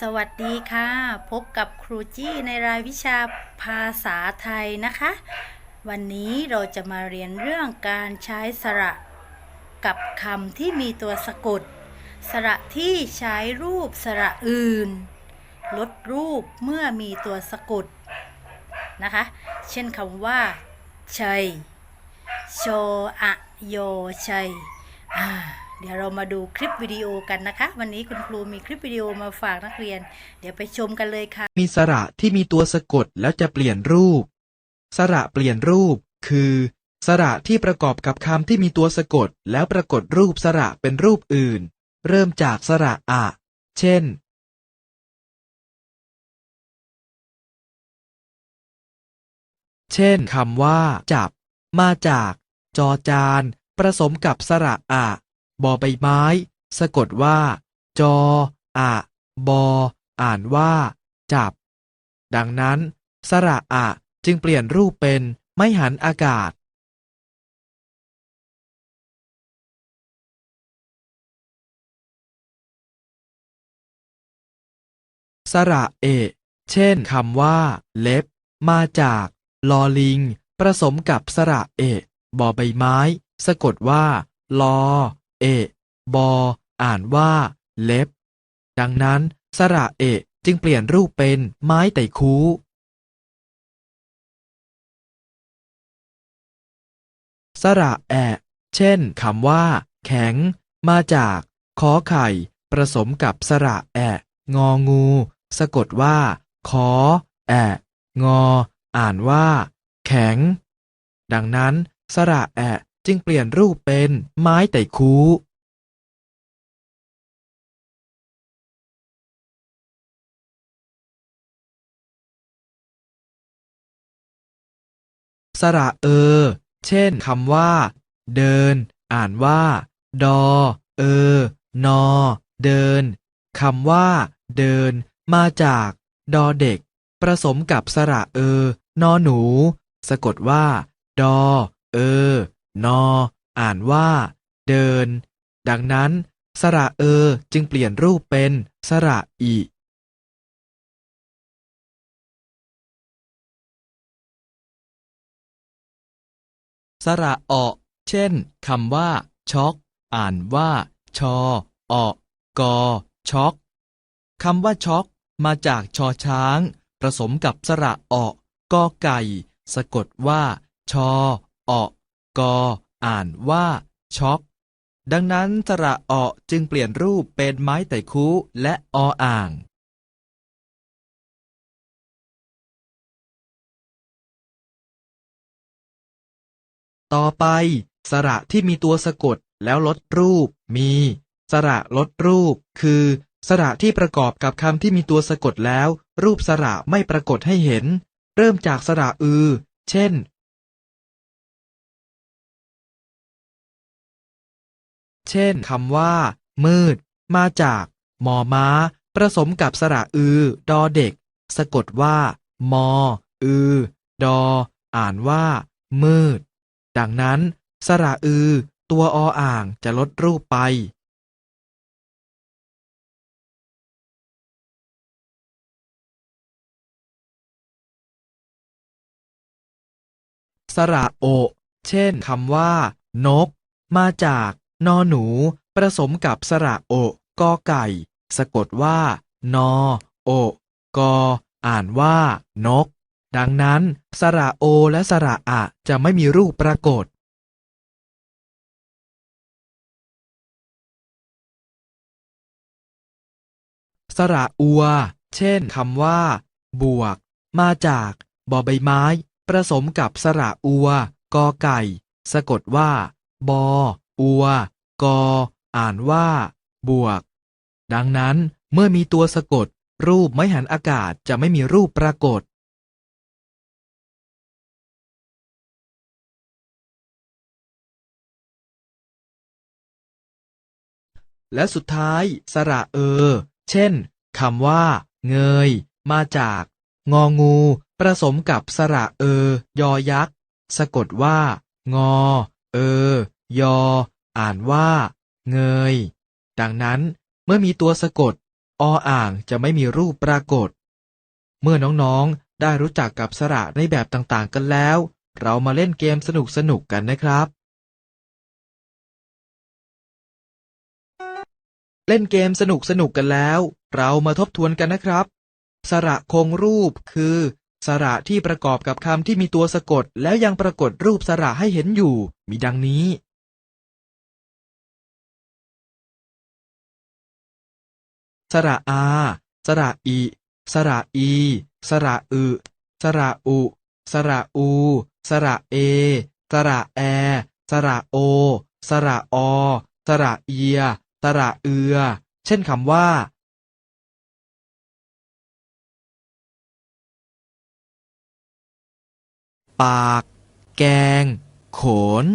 สวัสดีค่ะ พบกับครูจี้ในรายวิชาภาษาไทยนะคะ วันนี้เราจะมาเรียนเรื่องการใช้สระ กับคำที่มีตัวสะกด สระที่ใช้รูปสระอื่น ลดรูปเมื่อมีตัวสะกดนะคะ เช่นคำว่าชัยโชอะโยชัยอ่า เดี๋ยวเรามาดูคลิปวิดีโอกันนะคะ วันนี้คุณครูมีคลิปวิดีโอมาฝากนักเรียน เดี๋ยวไปชมกันเลยค่ะ มีสระที่มีตัวสะกดแล้วจะเปลี่ยนรูป สระเปลี่ยนรูป คือ สระที่ประกอบกับคำที่มีตัวสะกด แล้วปรากฏรูปสระเป็นรูปอื่น เริ่มจากสระอะ เช่น เช่นคำว่า จับ มาจาก จอจาน ผสมกับสระอะ บอใบไม้ สะกดว่า จออะบอ อ่านว่า จับ ดังนั้น สระอะจึงเปลี่ยนรูปเป็นไม่หันอากาศ สระเอะเช่นคำว่า เล็บ มาจาก ลอลิง ผสมกับสระเอะบอใบไม้ สะกดว่า ลอ เอะบอ อ่านว่า เล็บ ดังนั้น สระเอะจึงเปลี่ยนรูปเป็นไม้ไต่คูสระแอะ เช่นคำว่า แข็ง มาจากขอไข่ ผสมกับสระแอะ งองู สะกดว่า ขอ แอะ งอ อ่านว่า แข็ง ดังนั้น สระแอะ จึงเปลี่ยนรูปเป็นไม้ไต่คูสระเออเช่นคำว่า เดิน อ่านว่า ดอเออนอ เดินคำว่า เดิน มาจาก ดอเด็ก ผสมกับสระเออนอหนู สะกดว่า ดอ เออ นอ อ่านว่า เดิน ดังนั้น สระเออจึงเปลี่ยนรูปเป็น สระอีสระออเช่น คำว่า ช็อก อ่านว่า ชอ ออกอ ช็อก คำว่าช็อก มาจากชอช้าง ผสมกับสระออกอไก่ สะกดว่า ชอ ออก อ อ่านว่าช็อกดังนั้นสระออจึงเปลี่ยนรูปเป็นไม้ไต่คูและออ่าง ต่อไป สระที่มีตัวสะกดแล้วลดรูปมี สระลดรูป คือ สระที่ประกอบกับคำที่มีตัวสะกดแล้ว รูปสระไม่ปรากฏให้เห็น เริ่มจากสระอือ เช่น เช่นคำว่า มืด มาจาก มอม้า ผสมกับสระอือ ดอเด็ก สะกดว่า มอ อือ ดอ อ่านว่า มืด ดังนั้น สระอือ ตัวออ่างจะลดรูปไปสระโอ เช่นคำว่า นก มาจาก นอหนูผสมกับสระโอกอไก่ สะกดว่า นอ โอกอ อ่านว่า นก ดังนั้น สระโอและสระอะจะไม่มีรูปปรากฏ สระอัว เช่นคำว่า บวก มาจาก บอใบไม้ผสมกับสระอัว กอไก่ สะกดว่า บอ อัว กอ อ่านว่า บวก ดังนั้นเมื่อมีตัวสะกด รูปไม่หันอากาศจะไม่มีรูปปรากฏ และสุดท้าย สระเออ เช่นคำว่า เงย มาจาก งองู ผสมกับสระเออ ยอยักษ์ สะกดว่า งอ เออ ยอ อ่านว่า เงย ดังนั้นเมื่อมีตัวสะกด ออ่างจะไม่มีรูปปรากฏ เมื่อน้องๆได้รู้จักกับสระในแบบต่างๆกันแล้ว เรามาเล่นเกมสนุกๆกันนะครับ เล่นเกมสนุกๆกันแล้ว เรามาทบทวนกันนะครับ สระคงรูปคือสระที่ประกอบกับคำที่มีตัวสะกดแล้วยังปรากฏรูปสระให้เห็นอยู่ มีดังนี้ สระอา สระอิ สระอี สระอึ สระอุ สระอู สระเอ สระแอ สระโอ สระอ สระเอีย สระเอือ เช่นคำว่า ปาก แกง โขน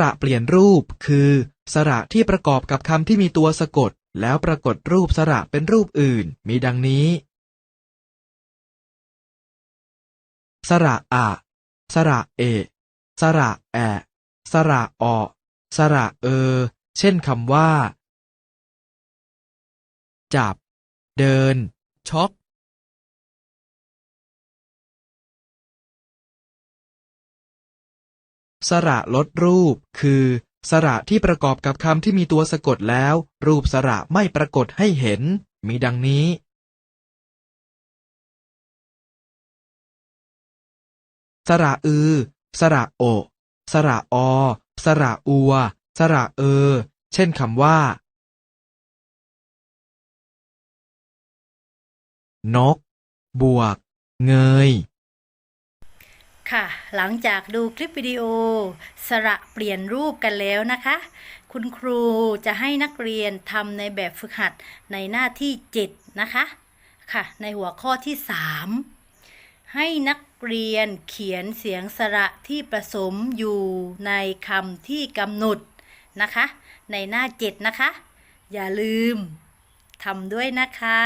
ระเปลี่ยนรูป คือ สระที่ประกอบกับคำที่มีตัวสะกด แล้วปรากฏรูปสระเป็นรูปอื่น มีดังนี้ สระอะ สระเอ สระแอ สระออสระเออ เช่นคำว่า จับ เดิน ช็อก สระลดรูป คือ สระที่ประกอบกับคำที่มีตัวสะกดแล้ว รูปสระไม่ปรากฏให้เห็น มีดังนี้ สระอือ สระโอ สระอ สระอัว สระเออ เช่นคำว่า นก บวก เงย ค่ะ หลังจากดูคลิปวิดีโอสระเปลี่ยนรูปกันแล้วนะคะ คุณครูจะให้นักเรียนทำในแบบฝึกหัดในหน้าที่ 7 นะคะ ค่ะ ในหัวข้อที่ 3 ให้นักเรียนเขียนเสียงสระที่ผสมอยู่ในคำที่กำหนดนะคะ ในหน้า 7 นะคะ อย่าลืมทำด้วยนะคะ